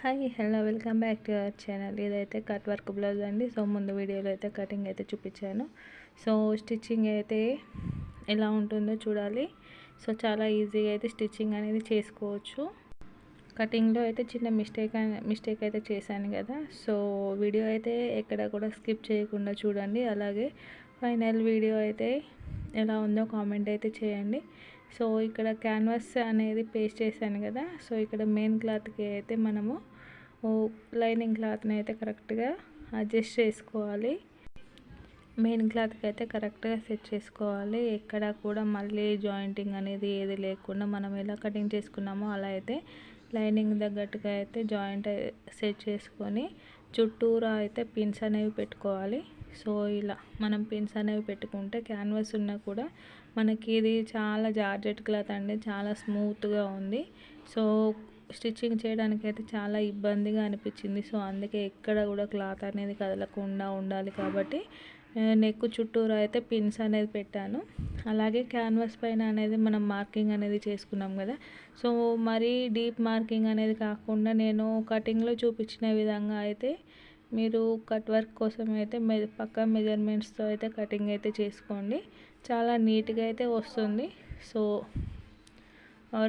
Hi hello welcome back to our channel. ఇదైతే cut work blouse అండి. So ముందు వీడియోలో అయితే కటింగ్ అయితే చూపించాను. సో స్టిచ్చింగ్ అయితే ఎలా ఉంటుందో చూడాలి. సో చాలా ఈజీగా అయితే స్టిచ్చింగ్ అనేది చేసుకోవచ్చు. కటింగ్లో అయితే చిన్న మిస్టేక్ మిస్టేక్ అయితే చేశాను కదా. సో వీడియో అయితే ఎక్కడ కూడా స్కిప్ చేయకుండా చూడండి. అలాగే ఫైనల్ వీడియో అయితే ఎలా ఉందో కామెంట్ అయితే చేయండి. సో ఇక్కడ క్యాన్వాస్ అనేది పేస్ట్ చేశాను కదా. సో ఇక్కడ మెయిన్ క్లాత్కి అయితే మనము లైనింగ్ క్లాత్ని అయితే కరెక్ట్గా అడ్జస్ట్ చేసుకోవాలి. మెయిన్ క్లాత్కి అయితే కరెక్ట్గా సెట్ చేసుకోవాలి. ఎక్కడ కూడా మళ్ళీ జాయింటింగ్ అనేది ఏది లేకుండా మనం ఎలా కటింగ్ చేసుకున్నామో అలా అయితే లైనింగ్ తగ్గట్టుగా అయితే జాయింట్ సెట్ చేసుకొని చుట్టూరా అయితే పిన్స్ అనేవి పెట్టుకోవాలి. సో ఇలా మనం పిన్స్ అనేవి పెట్టుకుంటే క్యాన్వాస్ ఉన్నా కూడా మనకి ఇది చాలా జార్జెట్ క్లాత్ అండి. చాలా స్మూత్గా ఉంది. సో స్టిచ్చింగ్ చేయడానికి అయితే చాలా ఇబ్బందిగా అనిపించింది. సో అందుకే ఎక్కడ కూడా క్లాత్ అనేది కదలకుండా ఉండాలి కాబట్టి నెక్ చుట్టూరు అయితే పిన్స్ అనేది పెట్టాను. అలాగే క్యాన్వాస్ పైన అనేది మనం మార్కింగ్ అనేది చేసుకున్నాం కదా. సో మరీ డీప్ మార్కింగ్ అనేది కాకుండా నేను కటింగ్లో చూపించిన విధంగా అయితే మీరు కట్ వర్క్ కోసం అయితే మె పక్క మెజర్మెంట్స్తో అయితే కటింగ్ అయితే చేసుకోండి. చాలా నీట్గా అయితే వస్తుంది. సో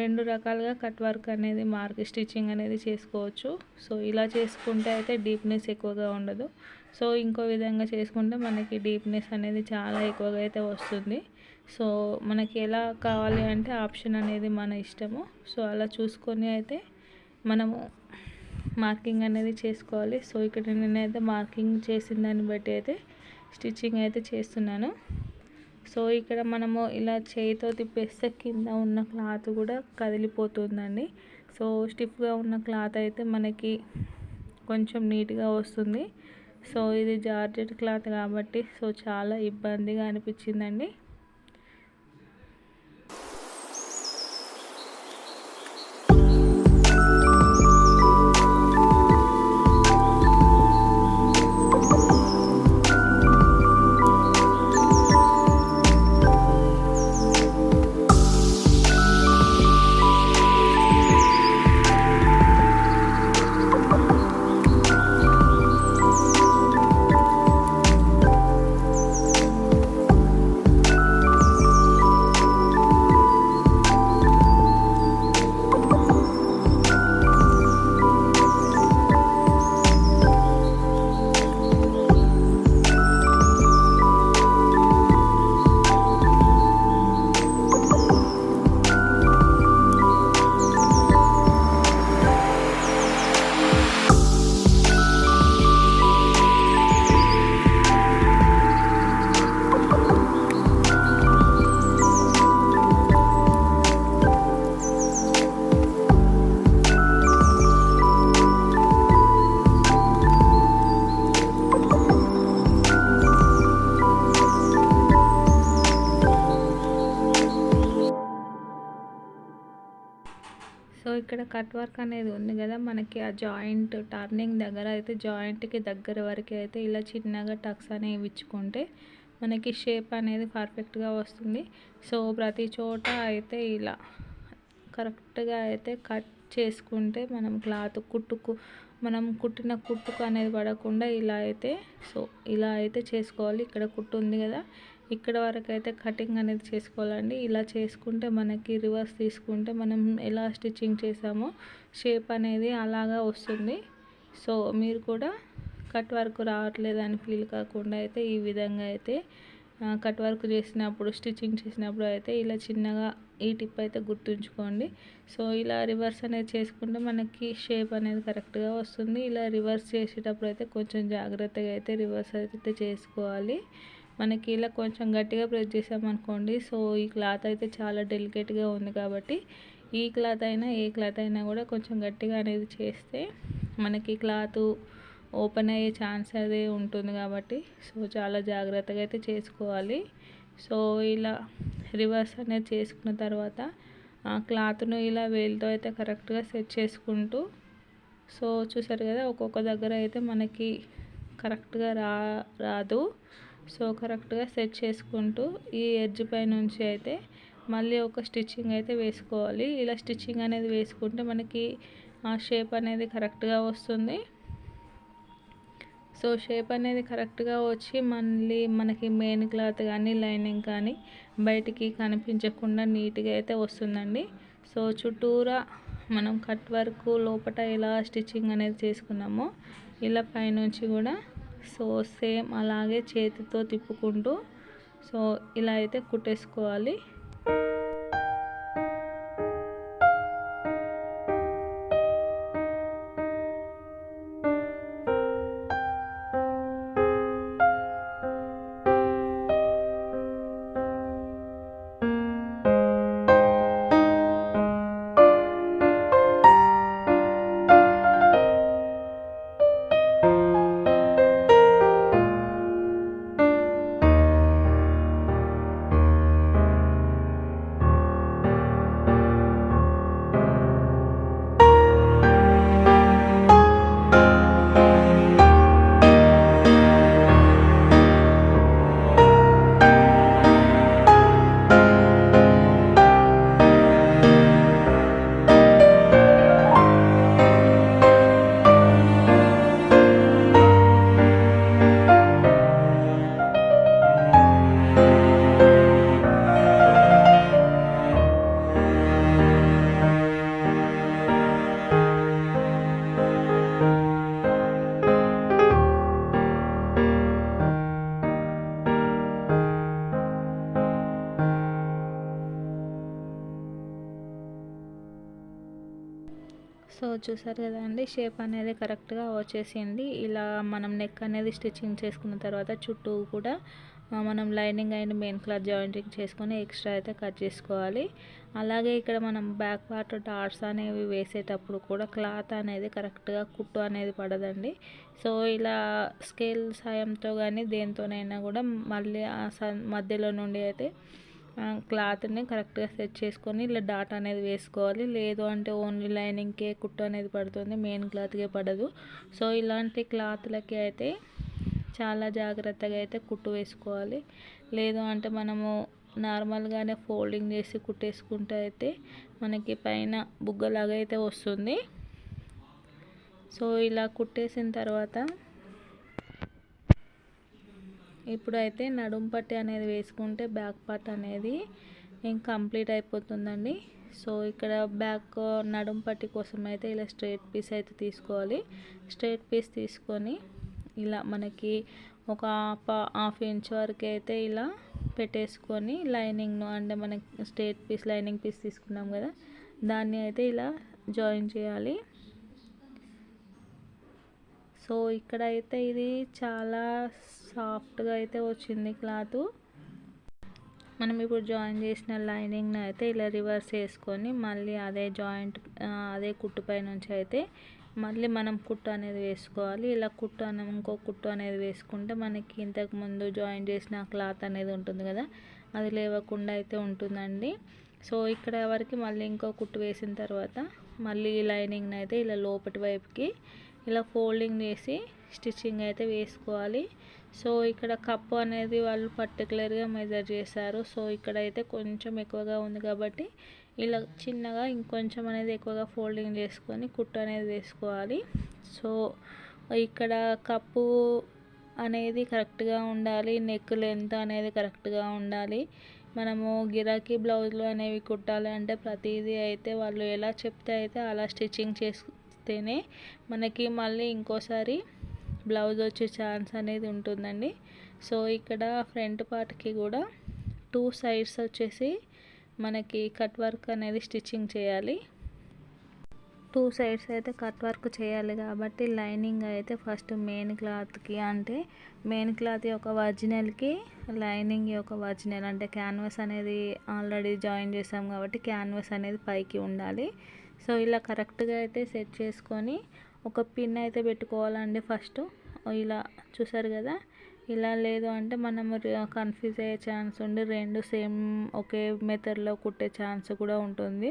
రెండు రకాలుగా కట్ వర్క్ అనేది మార్క్ స్టిచ్చింగ్ అనేది చేసుకోవచ్చు. సో ఇలా చేసుకుంటే అయితే డీప్నెస్ ఎక్కువగా ఉండదు. సో ఇంకో విధంగా చేసుకుంటే మనకి డీప్నెస్ అనేది చాలా ఎక్కువగా అయితే వస్తుంది. సో మనకి ఎలా కావాలి అంటే ఆప్షన్ అనేది మన ఇష్టము. సో అలా చూసుకొని అయితే మనము మార్కింగ్ అనేది చేసుకోవాలి. సో ఇక్కడ నేనైతే మార్కింగ్ చేసిన దాన్ని బట్టి అయితే స్టిచ్చింగ్ అయితే చేస్తున్నాను. సో ఇక్కడ మనము ఇలా చేయితో తిప్పేస్తే కింద ఉన్న క్లాత్ కూడా కదిలిపోతుందండి. సో స్టిఫ్గా ఉన్న క్లాత్ అయితే మనకి కొంచెం నీట్గా వస్తుంది. సో ఇది జార్జెట్ క్లాత్ కాబట్టి సో చాలా ఇబ్బందిగా అనిపించిందండి. ఇక్కడ కట్ వర్క్ అనేది ఉంది కదా మనకి ఆ జాయింట్ టర్నింగ్ దగ్గర అయితే జాయింట్కి దగ్గర వరకు అయితే ఇలా చిన్నగా టక్స్ అనేవి ఇచ్చుకుంటే మనకి షేప్ అనేది పర్ఫెక్ట్గా వస్తుంది. సో ప్రతి చోట అయితే ఇలా కరెక్ట్గా అయితే కట్ చేసుకుంటే మనం క్లాత్ కుట్టుకు మనం కుట్టిన కుట్టుకు అనేది పడకుండా ఇలా అయితే సో ఇలా అయితే చేసుకోవాలి. ఇక్కడ కుట్టు ఉంది కదా ఇక్కడ వరకు అయితే కటింగ్ అనేది చేసుకోవాలండి. ఇలా చేసుకుంటే మనకి రివర్స్ తీసుకుంటే మనం ఎలా స్టిచ్చింగ్ చేసామో షేప్ అనేది అలాగా వస్తుంది. సో మీరు కూడా కట్ వర్క్ రావట్లేదు అని ఫీల్ కాకుండా అయితే ఈ విధంగా అయితే కట్ వర్క్ చేసినప్పుడు స్టిచ్చింగ్ చేసినప్పుడు అయితే ఇలా చిన్నగా ఈ టిప్ అయితే గుర్తుంచుకోండి. సో ఇలా రివర్స్ అనేది చేసుకుంటే మనకి షేప్ అనేది కరెక్ట్గా వస్తుంది. ఇలా రివర్స్ చేసేటప్పుడు అయితే కొంచెం జాగ్రత్తగా అయితే రివర్స్ అయితే చేసుకోవాలి. మనకి ఇలా కొంచెం గట్టిగా ప్రెస్ చేసామనుకోండి సో ఈ క్లాత్ అయితే చాలా డెలికేట్గా ఉంది కాబట్టి ఈ క్లాత్ అయినా ఏ క్లాత్ అయినా కూడా కొంచెం గట్టిగా అనేది చేస్తే మనకి క్లాత్ ఓపెన్ అయ్యే ఛాన్స్ అదే ఉంటుంది కాబట్టి సో చాలా జాగ్రత్తగా అయితే చేసుకోవాలి. సో ఇలా రివర్స్ అనేది చేసుకున్న తర్వాత ఆ క్లాత్ను ఇలా వేలుతో అయితే కరెక్ట్గా సెట్ చేసుకుంటూ సో చూసారు కదా ఒక్కొక్క దగ్గర అయితే మనకి కరెక్ట్గా రా రాదు. సో కరెక్ట్గా సెట్ చేసుకుంటూ ఈ ఎడ్జ్ పై నుంచి అయితే మళ్ళీ ఒక స్టిచ్చింగ్ అయితే వేసుకోవాలి. ఇలా స్టిచ్చింగ్ అనేది వేసుకుంటే మనకి ఆ షేప్ అనేది కరెక్ట్గా వస్తుంది. సో షేప్ అనేది కరెక్ట్గా వచ్చి మళ్ళీ మనకి మెయిన్ క్లాత్ కానీ లైనింగ్ కానీ బయటికి కనిపించకుండా నీట్గా అయితే వస్తుందండి. సో చుట్టూరా మనం కట్ వర్క్ లోపల ఎలా స్టిచ్చింగ్ అనేది చేసుకున్నామో ఇలా పైనుంచి కూడా సో సేమ్ అలాగే చేతితో తిప్పుకుంటూ సో ఇలా అయితే కుట్టేసుకోవాలి. సో చూసారు కదండి షేప్ అనేది కరెక్ట్గా వచ్చేసింది. ఇలా మనం నెక్ అనేది స్టిచ్చింగ్ చేసుకున్న తర్వాత చుట్టూ కూడా మనం lining and main cloth jointing చేసుకొని ఎక్స్ట్రా అయితే కట్ చేసుకోవాలి. అలాగే ఇక్కడ మనం బ్యాక్ పార్ట్ డాట్స్ అనేవి వేసేటప్పుడు కూడా క్లాత్ అనేది కరెక్ట్గా కుట్టు అనేది పడదండి. సో ఇలా స్కేల్ సాయంతో కానీ దేనితోనైనా కూడా మళ్ళీ ఆ స- మధ్యలో నుండి అయితే క్లాత్ని కరెక్ట్గా సెట్ చేసుకొని ఇలా డాట్ అనేది వేసుకోవాలి. లేదు అంటే ఓన్లీ లైనింగ్కే కుట్టు అనేది పడుతుంది మెయిన్ క్లాత్కే పడదు. సో ఇలాంటి క్లాత్లకి అయితే చాలా జాగ్రత్తగా అయితే కుట్టు వేసుకోవాలి. లేదు అంటే మనము నార్మల్గానే ఫోల్డింగ్ చేసి కుట్టేసుకుంటే అయితే మనకి పైన బుగ్గలాగా అయితే వస్తుంది. సో ఇలా కుట్టేసిన తర్వాత ఇప్పుడైతే అయితే నడుం పట్టి అనేది వేసుకుంటే బ్యాక్ పార్ట్ అనేది కంప్లీట్ అయిపోతుందండి. సో ఇక్కడ బ్యాక్ నడుం పట్టి కోసం అయితే ఇలా స్ట్రైట్ పీస్ అయితే తీసుకోవాలి. స్ట్రైట్ పీస్ తీసుకొని ఇలా మనకి ఒక హాఫ్ హాఫ్ ఇంచ్ వరకు అయితే ఇలా పెట్టేసుకొని లైనింగ్ను అంటే మనకి స్ట్రైట్ పీస్ లైనింగ్ పీస్ తీసుకున్నాం కదా దాన్ని అయితే ఇలా జాయిన్ చేయాలి. సో ఇక్కడ అయితే ఇది చాలా సాఫ్ట్గా అయితే వచ్చింది క్లాత్. మనం ఇప్పుడు జాయిన్ చేసిన లైనింగ్ని అయితే ఇలా రివర్స్ చేసుకొని మళ్ళీ అదే జాయింట్ అదే కుట్టుపై నుంచి అయితే మళ్ళీ మనం కుట్టు అనేది వేసుకోవాలి. ఇలా కుట్టు అనే ఇంకో కుట్టు అనేది వేసుకుంటే మనకి ఇంతకు ముందు జాయిన్ చేసిన క్లాత్ అనేది ఉంటుంది కదా అది లేవకుండా అయితే ఉంటుందండి. సో ఇక్కడ వరకు మళ్ళీ ఇంకో కుట్టు వేసిన తర్వాత మళ్ళీ లైనింగ్ని అయితే ఇలా లోపటి వైపుకి ఇలా ఫోల్డింగ్ చేసి స్టిచ్చింగ్ అయితే వేసుకోవాలి. సో ఇక్కడ కప్పు అనేది వాళ్ళు పర్టికులర్గా మెజర్ చేశారు. సో ఇక్కడ అయితే కొంచెం ఎక్కువగా ఉంది కాబట్టి ఇలా చిన్నగా ఇంకొంచెం అనేది ఎక్కువగా ఫోల్డింగ్ చేసుకొని కుట్టు అనేది వేసుకోవాలి. సో ఇక్కడ కప్పు అనేది కరెక్ట్గా ఉండాలి. నెక్ లెంత్ అనేది కరెక్ట్గా ఉండాలి. మనము గిరాకీ బ్లౌజులు అనేవి కుట్టాలి అంటే ప్రతిదీ అయితే వాళ్ళు ఎలా చెప్తే అయితే అలా స్టిచ్చింగ్ చేస్తేనే మనకి మళ్ళీ ఇంకోసారి బ్లౌజ్ వచ్చే ఛాన్స్ అనేది ఉంటుందండి. సో ఇక్కడ ఫ్రంట్ పార్ట్కి కూడా టూ సైడ్స్ వచ్చేసి మనకి కట్ వర్క్ అనేది స్టిచ్చింగ్ చేయాలి. టూ సైడ్స్ అయితే కట్ వర్క్ చేయాలి కాబట్టి లైనింగ్ అయితే ఫస్ట్ మెయిన్ క్లాత్కి అంటే మెయిన్ క్లాత్ యొక్క ఒరిజినల్కి లైనింగ్ యొక్క ఒరిజినల్ అంటే క్యాన్వాస్ అనేది ఆల్రెడీ జాయిన్ చేసాం కాబట్టి క్యాన్వాస్ అనేది పైకి ఉండాలి. సో ఇలా కరెక్ట్గా అయితే సెట్ చేసుకొని ఒక పిన్ అయితే పెట్టుకోవాలండి ఫస్ట్. ఇలా చూసారు కదా? ఇలా లేదు అంటే మనం కన్ఫ్యూజ్ అయ్యే ఛాన్స్ ఉండి రెండు సేమ్ ఒకే మెథడ్లో కుట్టే ఛాన్స్ కూడా ఉంటుంది.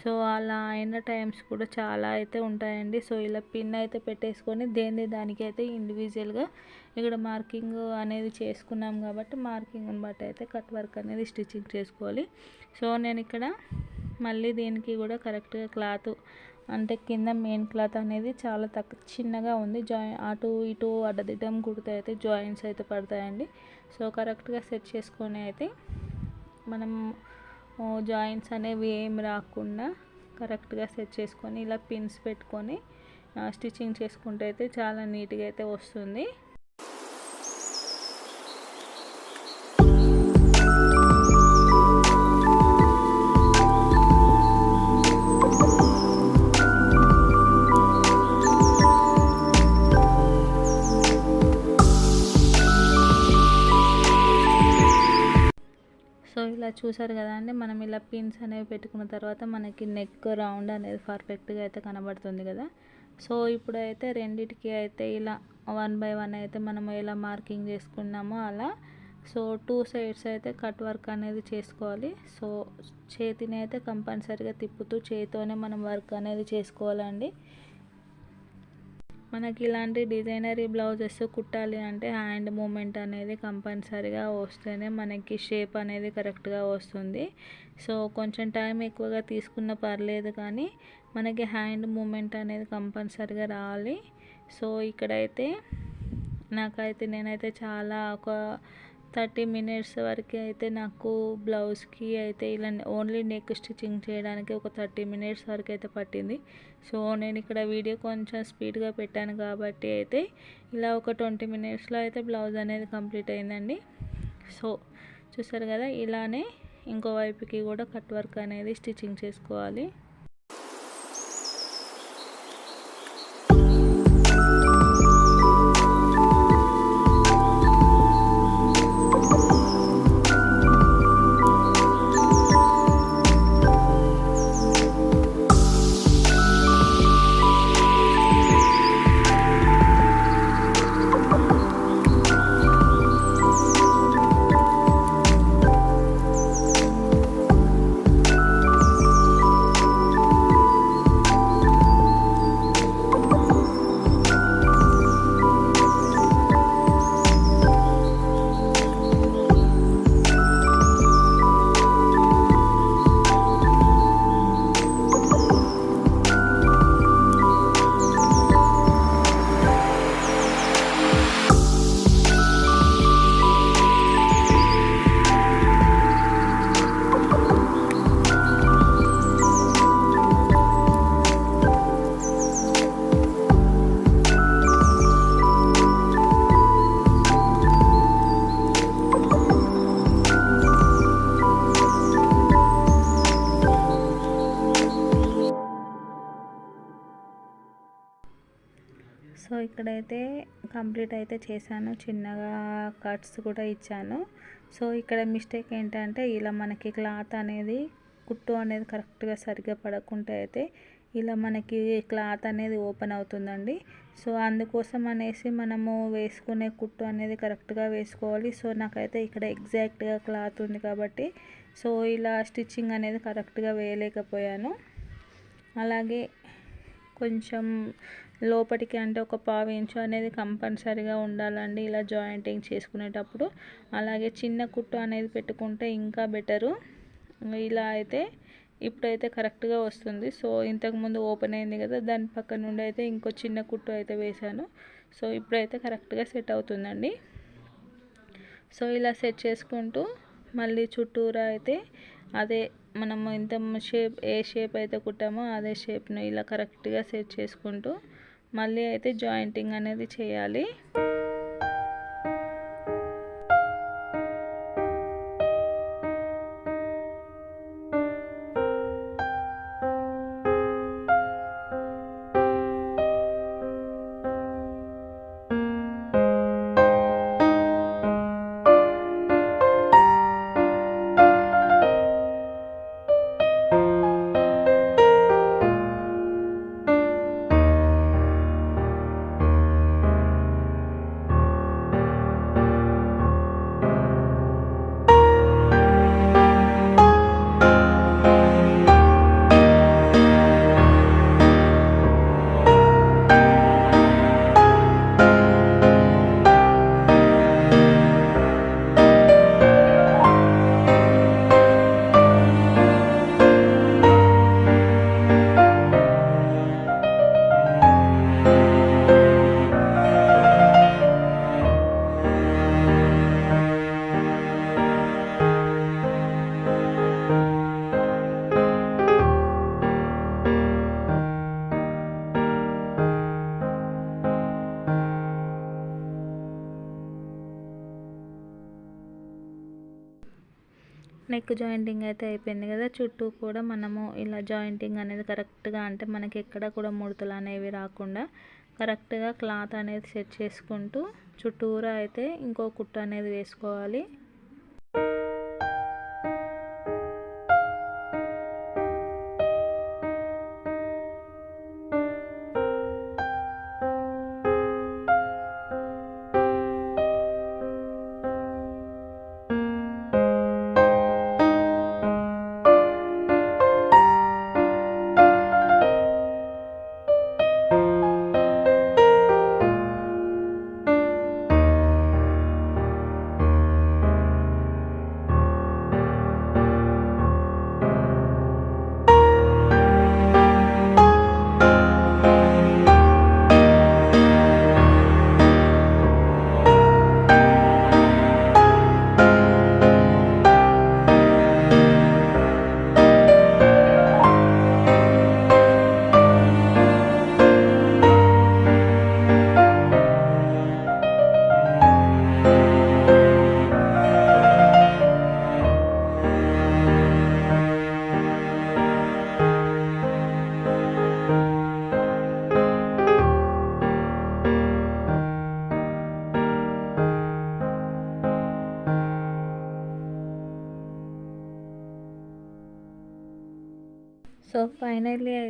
సో అలా అయిన టైమ్స్ కూడా చాలా అయితే ఉంటాయండి. సో ఇలా పిన్ అయితే పెట్టేసుకొని దేని దానికైతే ఇండివిజువల్గా ఇక్కడ మార్కింగ్ అనేది చేసుకున్నాం కాబట్టి మార్కింగ్ని బట్టి అయితే కట్ వర్క్ అనేది స్టిచ్చింగ్ చేసుకోవాలి. సో నేను ఇక్కడ మళ్ళీ దీనికి కూడా కరెక్ట్గా క్లాత్ అంటే కింద మెయిన్ క్లాత్ అనేది చాలా తక్ చిన్నగా ఉంది. జాయిన్ అటు ఇటు అడ్డదిడ్డం కుడితే అయితే జాయింట్స్ అయితే పడతాయండి. సో కరెక్ట్గా సెట్ చేసుకొని అయితే మనం జాయింట్స్ అనేవి ఏం రాకుండా కరెక్ట్గా సెట్ చేసుకొని ఇలా పిన్స్ పెట్టుకొని స్టిచ్చింగ్ చేసుకుంటే అయితే చాలా నీట్గా అయితే వస్తుంది. ఇలా చూసారు కదా అండి మనం ఇలా పిన్స్ అనేవి పెట్టుకున్న తర్వాత మనకి నెక్ రౌండ్ అనేది పర్ఫెక్ట్గా అయితే కనబడుతుంది కదా. సో ఇప్పుడైతే రెండిటికి అయితే ఇలా వన్ బై వన్ అయితే మనం ఎలా మార్కింగ్ చేసుకున్నామో అలా. సో టూ సైడ్స్ అయితే కట్ వర్క్ అనేది చేసుకోవాలి. సో చేతిని అయితే కంపల్సరీగా తిప్పుతూ చేతితోనే మనం వర్క్ అనేది చేసుకోవాలండి. మనకి ఇలాంటి డిజైనరీ బ్లౌజెస్ కుట్టాలి అంటే హ్యాండ్ మూమెంట్ అనేది కంపల్సరీగా వస్తేనే మనకి షేప్ అనేది కరెక్ట్గా వస్తుంది. సో కొంచెం టైం ఎక్కువగా తీసుకున్న పర్లేదు కానీ మనకి హ్యాండ్ మూమెంట్ అనేది కంపల్సరీగా రావాలి. సో ఇక్కడైతే నాకైతే నేనైతే చాలా ఒక థర్టీ మినిట్స్ వరకు అయితే నాకు బ్లౌజ్కి అయితే ఇలా ఓన్లీ నెక్ స్టిచ్చింగ్ చేయడానికి ఒక థర్టీ మినిట్స్ వరకు అయితే పట్టింది. సో నేను ఇక్కడ వీడియో కొంచెం స్పీడ్గా పెట్టాను కాబట్టి అయితే ఇలా ఒక ట్వంటీ మినిట్స్లో అయితే బ్లౌజ్ అనేది కంప్లీట్ అయిందండి. సో చూసారు కదా ఇలానే ఇంకో వైపుకి కూడా కట్ వర్క్ అనేది స్టిచ్చింగ్ చేసుకోవాలి. కంప్లీట్ అయితే చేశాను. చిన్నగా కట్స్ కూడా ఇచ్చాను. సో ఇక్కడ మిస్టేక్ ఏంటంటే ఇలా మనకి క్లాత్ అనేది కుట్టు అనేది కరెక్ట్గా సరిగ్గా పడకుంటే అయితే ఇలా మనకి క్లాత్ అనేది ఓపెన్ అవుతుందండి. సో అందుకోసం అనేసి మనము వేసుకునే కుట్టు అనేది కరెక్ట్గా వేసుకోవాలి. సో నాకైతే ఇక్కడ ఎగ్జాక్ట్గా క్లాత్ ఉంది కాబట్టి సో ఇలా స్టిచ్చింగ్ అనేది కరెక్ట్గా వేయలేకపోయాను. అలాగే కొంచెం లోపటికి అంటే ఒక పావు ఇంచు అనేది కంపల్సరీగా ఉండాలండి. ఇలా జాయింటింగ్ చేసుకునేటప్పుడు. అలాగే చిన్న కుట్టు అనేది పెట్టుకుంటే ఇంకా బెటరు. ఇలా అయితే ఇప్పుడైతే కరెక్ట్గా వస్తుంది. సో ఇంతకుముందు ఓపెన్ అయింది కదా దాని పక్క నుండి అయితే ఇంకో చిన్న కుట్టు అయితే వేశాను. సో ఇప్పుడైతే కరెక్ట్గా సెట్ అవుతుందండి. సో ఇలా సెట్ చేసుకుంటూ మళ్ళీ చుట్టూరా అయితే అదే మనము ఇంత షేప్ ఏ షేప్ అయితే కుట్టామో అదే షేప్ను ఇలా కరెక్ట్గా సెట్ చేసుకుంటూ మళ్ళీ అయితే జాయింటింగ్ అనేది చేయాలి. నెక్ జాయింటింగ్ అయితే అయిపోయింది కదా. చుట్టూ కూడా మనము ఇలా జాయింటింగ్ అనేది కరెక్ట్గా అంటే మనకి ఎక్కడ కూడా ముడతలు అనేవి రాకుండా కరెక్ట్గా క్లాత్ అనేది సెట్ చేసుకుంటూ చుట్టూరా అయితే ఇంకో కుట్టు అనేది వేసుకోవాలి.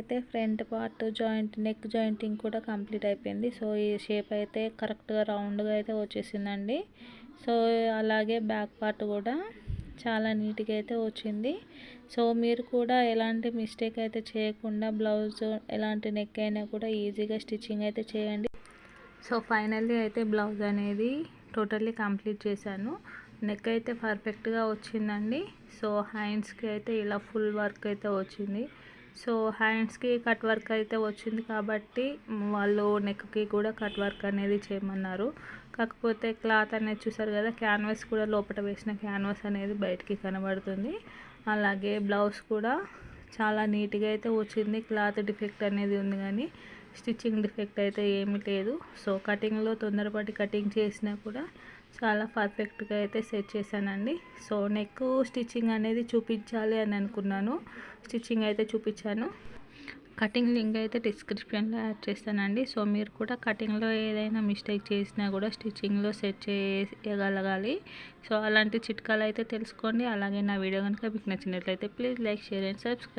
అయితే front part joint neck jointing కూడా కంప్లీట్ అయిపోయింది. సో ఈ షేప్ అయితే కరెక్ట్గా రౌండ్గా అయితే వచ్చేసిందండి. సో అలాగే బ్యాక్ పార్ట్ కూడా చాలా నీట్గా అయితే వచ్చింది. సో మీరు కూడా ఎలాంటి మిస్టేక్ అయితే చేయకుండా బ్లౌజ్ ఎలాంటి నెక్ అయినా కూడా ఈజీగా స్టిచ్చింగ్ అయితే చేయండి. సో ఫైనల్లీ అయితే బ్లౌజ్ అనేది టోటల్లీ కంప్లీట్ చేశాను. నెక్ అయితే పర్ఫెక్ట్గా వచ్చిందండి. సో హ్యాండ్స్కి అయితే ఇలా ఫుల్ వర్క్ అయితే వచ్చింది. సో హ్యాండ్స్కి కట్ వర్క్ అయితే వచ్చింది కాబట్టి వాళ్ళు నెక్కి కూడా కట్ వర్క్ అనేది చేయమన్నారు. కాకపోతే క్లాత్ అనేది చూసారు కదా క్యాన్వాస్ కూడా లోపల వేసిన క్యాన్వాస్ అనేది బయటికి కనబడుతుంది. అలాగే బ్లౌజ్ కూడా చాలా నీట్గా అయితే వచ్చింది. క్లాత్ డిఫెక్ట్ అనేది ఉంది కానీ స్టిచ్చింగ్ డిఫెక్ట్ అయితే ఏమీ లేదు. సో కటింగ్లో తొందరపాటి కటింగ్ చేసినా కూడా చాలా పర్ఫెక్ట్గా అయితే సెట్ చేశానండి. సో నెక్ స్టిచ్చింగ్ అనేది చూపించాలి అని అనుకున్నాను. స్టిచ్చింగ్ అయితే చూపించాను. కటింగ్ లింక్ అయితే డిస్క్రిప్షన్లో యాడ్ చేస్తానండి. సో మీరు కూడా కటింగ్లో ఏదైనా మిస్టేక్ చేసినా కూడా స్టిచ్చింగ్లో సెట్ చేయగలగాలి. సో అలాంటి చిట్కాలు అయితే తెలుసుకోండి. అలాగే నా వీడియో కనుక మీకు నచ్చినట్లయితే please like share and subscribe.